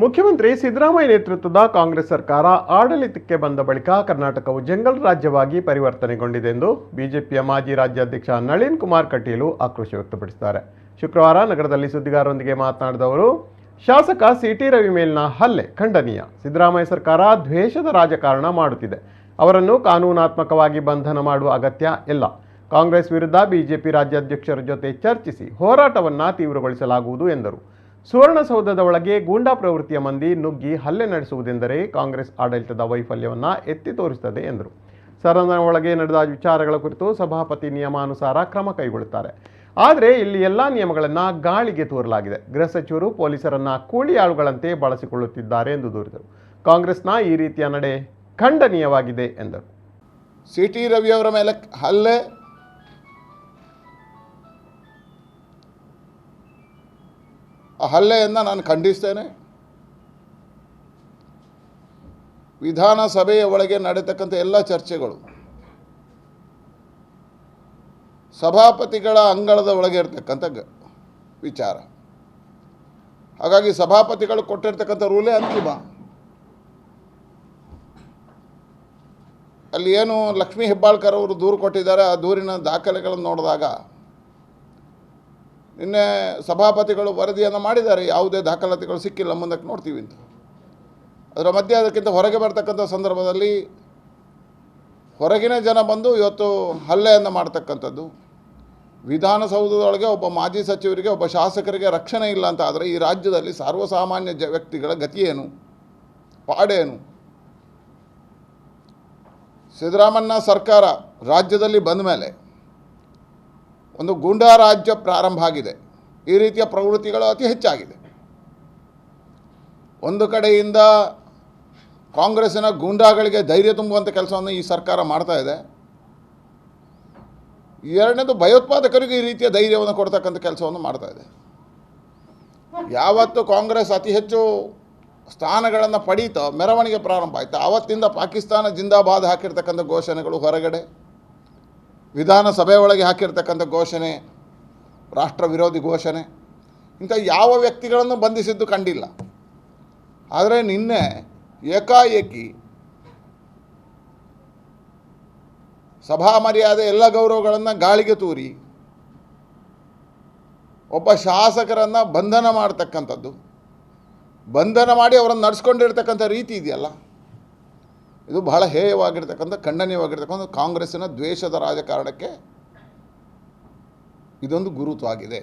ಮುಖ್ಯಮಂತ್ರಿ ಸಿದ್ದರಾಮಯ್ಯ ನೇತೃತ್ವದ ಕಾಂಗ್ರೆಸ್ ಸರ್ಕಾರ ಆಡಳಿತಕ್ಕೆ ಬಂದ ಬಳಿಕ ಕರ್ನಾಟಕವು ಜಂಗಲ್ ರಾಜ್ಯವಾಗಿ ಪರಿವರ್ತನೆಗೊಂಡಿದೆ ಎಂದು ಬಿಜೆಪಿಯ ಮಾಜಿ ರಾಜ್ಯಾಧ್ಯಕ್ಷ ನಳಿನ್ ಕುಮಾರ್ ಕಟೀಲು ಆಕ್ರೋಶ ವ್ಯಕ್ತಪಡಿಸಿದ್ದಾರೆ. ಶುಕ್ರವಾರ ನಗರದಲ್ಲಿ ಸುದ್ದಿಗಾರರೊಂದಿಗೆ ಮಾತನಾಡಿದ ಅವರು, ಶಾಸಕ ಸಿಟಿ ರವಿ ಮೇಲಿನ ಹಲ್ಲೆ ಖಂಡನೀಯ. ಸಿದ್ದರಾಮಯ್ಯ ಸರ್ಕಾರ ದ್ವೇಷದ ರಾಜಕಾರಣ ಮಾಡುತ್ತಿದೆ. ಅವರನ್ನು ಕಾನೂನಾತ್ಮಕವಾಗಿ ಬಂಧನ ಮಾಡುವ ಅಗತ್ಯ ಇಲ್ಲ. ಕಾಂಗ್ರೆಸ್ ವಿರುದ್ಧ ಬಿಜೆಪಿ ರಾಜ್ಯಾಧ್ಯಕ್ಷರ ಜೊತೆ ಚರ್ಚಿಸಿ ಹೋರಾಟವನ್ನು ತೀವ್ರಗೊಳಿಸಲಾಗುವುದು ಎಂದರು. ಸುವರ್ಣಸೌಧದ ಒಳಗೆ ಗೂಂಡಾ ಪ್ರವೃತ್ತಿಯ ಮಂದಿ ನುಗ್ಗಿ ಹಲ್ಲೆ ನಡೆಸುವುದೆಂದರೆ ಕಾಂಗ್ರೆಸ್ ಆಡಳಿತದ ವೈಫಲ್ಯವನ್ನು ಎತ್ತಿ ತೋರಿಸುತ್ತದೆ ಎಂದರು. ಸದನ ಒಳಗೆ ನಡೆದ ವಿಚಾರಗಳ ಕುರಿತು ಸಭಾಪತಿ ನಿಯಮಾನುಸಾರ ಕ್ರಮ ಕೈಗೊಳ್ಳುತ್ತಾರೆ. ಆದರೆ ಇಲ್ಲಿ ಎಲ್ಲ ನಿಯಮಗಳನ್ನು ಗಾಳಿಗೆ ತೋರಲಾಗಿದೆ. ಗೃಹ ಸಚಿವರು ಪೊಲೀಸರನ್ನ ಕೂಲಿ ಆಳುಗಳಂತೆ ಬಳಸಿಕೊಳ್ಳುತ್ತಿದ್ದಾರೆ ಎಂದು ದೂರಿದರು. ಕಾಂಗ್ರೆಸ್ನ ಈ ರೀತಿಯ ನಡೆ ಖಂಡನೀಯವಾಗಿದೆ ಎಂದರು. ಸಿ ಟಿ ರವಿಯವರ ಮೇಲೆ ಹಲ್ಲೆ ಆ ಹಲ್ಲೆಯನ್ನು ನಾನು ಖಂಡಿಸ್ತೇನೆ. ವಿಧಾನಸಭೆಯ ಒಳಗೆ ನಡೀತಕ್ಕಂಥ ಎಲ್ಲ ಚರ್ಚೆಗಳು, ಸಭಾಪತಿಗಳ ಅಂಗಳದ ಒಳಗೆ ಇರ್ತಕ್ಕಂಥ ಗ, ವಿಚಾರ. ಹಾಗಾಗಿ ಸಭಾಪತಿಗಳು ಕೊಟ್ಟಿರ್ತಕ್ಕಂಥ ರೂಲೇ ಅಂತಿಮ. ಅಲ್ಲಿ ಏನು ಲಕ್ಷ್ಮೀ ಹೆಬ್ಬಾಳ್ಕರ್ ಅವರು ದೂರು ಕೊಟ್ಟಿದ್ದಾರೆ, ಆ ದೂರಿನ ದಾಖಲೆಗಳನ್ನು ನೋಡಿದಾಗ ನಿನ್ನೆ ಸಭಾಪತಿಗಳು ವರದಿಯನ್ನು ಮಾಡಿದ್ದಾರೆ, ಯಾವುದೇ ದಾಖಲಾತಿಗಳು ಸಿಕ್ಕಿಲ್ಲ, ಮುಂದಕ್ಕೆ ನೋಡ್ತೀವಿ ಅಂತ. ಅದರ ಮಧ್ಯೆ ಅದಕ್ಕಿಂತ ಹೊರಗೆ ಬರ್ತಕ್ಕಂಥ ಸಂದರ್ಭದಲ್ಲಿ ಹೊರಗಿನ ಜನ ಬಂದು ಇವತ್ತು ಹಲ್ಲೆಯನ್ನು ಮಾಡ್ತಕ್ಕಂಥದ್ದು. ವಿಧಾನಸೌಧದೊಳಗೆ ಒಬ್ಬ ಮಾಜಿ ಸಚಿವರಿಗೆ, ಒಬ್ಬ ಶಾಸಕರಿಗೆ ರಕ್ಷಣೆ ಇಲ್ಲ ಅಂತ ಆದರೆ ಈ ರಾಜ್ಯದಲ್ಲಿ ಸರ್ವಸಾಮಾನ್ಯ ಜ ವ್ಯಕ್ತಿಗಳ ಗತಿಯೇನು ಪಾಡೇನು? ಸಿದ್ದರಾಮಣ್ಣ ಸರ್ಕಾರ ರಾಜ್ಯದಲ್ಲಿ ಬಂದ ಮೇಲೆ ಒಂದು ಗೂಂಡಾ ರಾಜ್ಯ ಪ್ರಾರಂಭ ಆಗಿದೆ. ಈ ರೀತಿಯ ಪ್ರವೃತ್ತಿಗಳು ಅತಿ ಹೆಚ್ಚಾಗಿದೆ. ಒಂದು ಕಡೆಯಿಂದ ಕಾಂಗ್ರೆಸ್ಸಿನ ಗೂಂಡಾಗಳಿಗೆ ಧೈರ್ಯ ತುಂಬುವಂಥ ಕೆಲಸವನ್ನು ಈ ಸರ್ಕಾರ ಮಾಡ್ತಾ ಇದೆ. ಎರಡನೇದು ಭಯೋತ್ಪಾದಕರಿಗೆ ಈ ರೀತಿಯ ಧೈರ್ಯವನ್ನು ಕೊಡ್ತಕ್ಕಂಥ ಕೆಲಸವನ್ನು ಮಾಡ್ತಾ ಇದೆ. ಯಾವತ್ತು ಕಾಂಗ್ರೆಸ್ ಅತಿ ಹೆಚ್ಚು ಸ್ಥಾನಗಳನ್ನು ಪಡೀತೋ, ಮೆರವಣಿಗೆ ಪ್ರಾರಂಭ ಆಯಿತು. ಆವತ್ತಿಂದ ಪಾಕಿಸ್ತಾನ ಜಿಂದಾಬಾದ್ ಹಾಕಿರ್ತಕ್ಕಂಥ ಘೋಷಣೆಗಳು ಹೊರಗಡೆ. ವಿಧಾನಸಭೆ ಒಳಗೆ ಹಾಕಿರ್ತಕ್ಕಂಥ ಘೋಷಣೆ, ರಾಷ್ಟ್ರ ವಿರೋಧಿ ಘೋಷಣೆ, ಇಂಥ ಯಾವ ವ್ಯಕ್ತಿಗಳನ್ನು ಬಂಧಿಸಿದ್ದು ಕಂಡಿಲ್ಲ. ಆದರೆ ನಿನ್ನೆ ಏಕಾಏಕಿ ಸಭಾ ಮರ್ಯಾದೆ ಎಲ್ಲ ಗೌರವಗಳನ್ನು ಗಾಳಿಗೆ ತೂರಿ ಒಬ್ಬ ಶಾಸಕರನ್ನು ಬಂಧನ ಮಾಡ್ತಕ್ಕಂಥದ್ದು. ಬಂಧನ ಮಾಡಿ ಅವರನ್ನು ನಡೆಸ್ಕೊಂಡಿರ್ತಕ್ಕಂಥ ರೀತಿ ಇದೆಯಲ್ಲ. ಇದು ಬಹಳ ಹೇಯವಾಗಿರ್ತಕ್ಕಂಥ ಖಂಡನೀಯವಾಗಿರ್ತಕ್ಕಂಥ ಕಾಂಗ್ರೆಸ್ಸಿನ ದ್ವೇಷದ ರಾಜಕಾರಣಕ್ಕೆ ಇದೊಂದು ಗುರುತ್ವಾಗಿದೆ